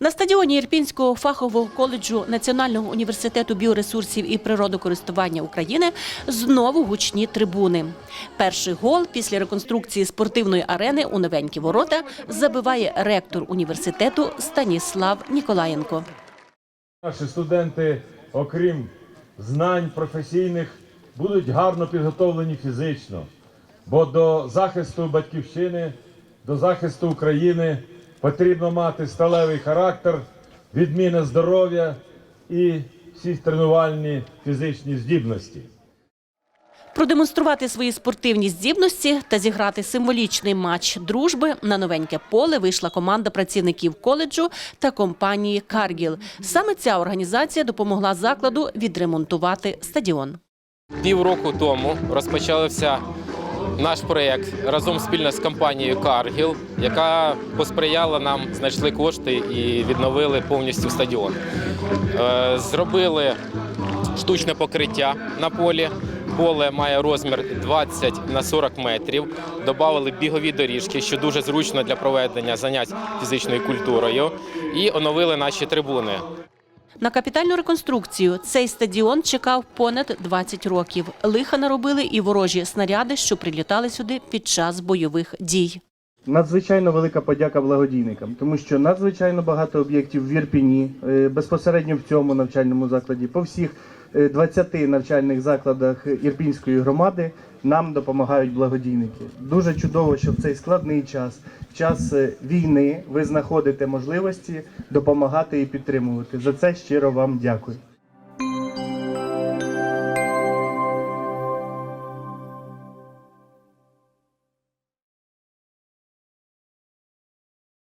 На стадіоні Ірпінського фахового коледжу Національного університету біоресурсів і природокористування України знову гучні трибуни. Перший гол після реконструкції спортивної арени у новенькі ворота забиває ректор університету Станіслав Ніколаєнко. Наші студенти, окрім знань професійних, будуть гарно підготовлені фізично, бо до захисту батьківщини, до захисту України потрібно мати сталевий характер, відмінне здоров'я і всі тренувальні фізичні здібності. Продемонструвати свої спортивні здібності та зіграти символічний матч дружби на новеньке поле вийшла команда працівників коледжу та компанії Каргіл. Саме ця організація допомогла закладу відремонтувати стадіон. Півроку тому розпочався наш проєкт разом спільно з компанією Cargill, яка посприяла нам, знайшли кошти і відновили повністю стадіон. Е, Зробили штучне покриття на полі. Поле має розмір 20 на 40 метрів. Добавили бігові доріжки, що дуже зручно для проведення занять фізичною культурою. І оновили наші трибуни. На капітальну реконструкцію цей стадіон чекав понад 20 років. Лиха наробили і ворожі снаряди, що прилітали сюди під час бойових дій. Надзвичайно велика подяка благодійникам, тому що надзвичайно багато об'єктів в Ірпіні, е, безпосередньо в цьому навчальному закладі, по всіх е, 20 навчальних закладах Ірпінської громади нам допомагають благодійники. Дуже чудово, що в цей складний час, в час е, війни, ви знаходите можливості допомагати і підтримувати. За це щиро вам дякую.